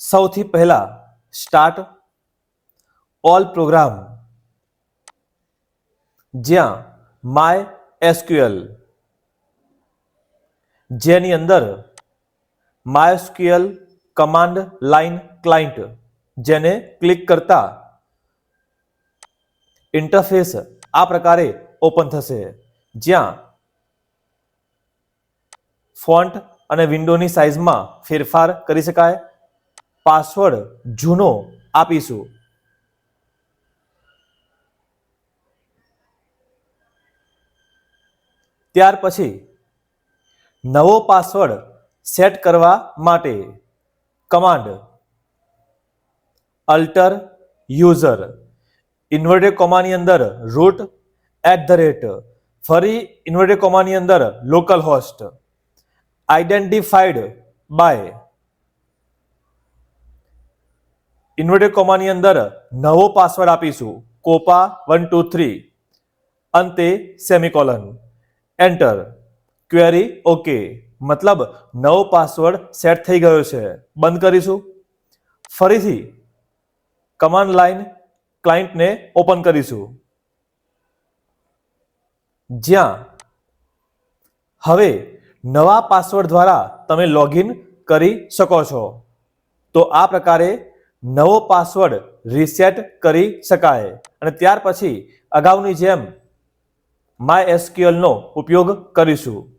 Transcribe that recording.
સૌથી પહેલા start all program જ્યાં માય એસક્યુએલ જેની અંદર માયસ્ક્યુએલ કમાન્ડ લાઇન ક્લાયન્ટ જેને ક્લિક કરતા ઇન્ટરફેસ આ પ્રકારે ઓપન થશે. જ્યાં ફોન્ટ અને વિન્ડોની સાઇઝમાં ફેરફાર કરી શકાય. પાસવર્ડ જૂનો આપીશું. ત્યાર પછી નવો પાસવર્ડ સેટ કરવા માટે કમાન્ડ અલ્ટર યુઝર. ઇન્વર્ટેડ કોમાની અંદર રૂટ એટ ધ રેટ. ફરી ઇન્વર્ટેડ કોમાની અંદર local host. Identified by inverted કોમાની અંદર નવો પાસવર્ડ આપીશું. કોપા વન, ટુ, થ્રી. અંતે સેમિકોલન. એન્ટર ક્વેરી ઓકે મતલબ નવો પાસવર્ડ સેટ થઈ ગયો છે. બંધ કરીશું. ફરીથી કમાન્ડ લાઇન ક્લાયન્ટને ઓપન કરીશું. જ્યાં હવે નવા પાસવર્ડ દ્વારા તમે લોગિન કરી શકો છો. તો આ પ્રકારે નવો પાસવર્ડ રીસેટ કરી શકાય. અને ત્યાર પછી અગાઉની જેમ માય એસક્યુએલનો ઉપયોગ કરીશું.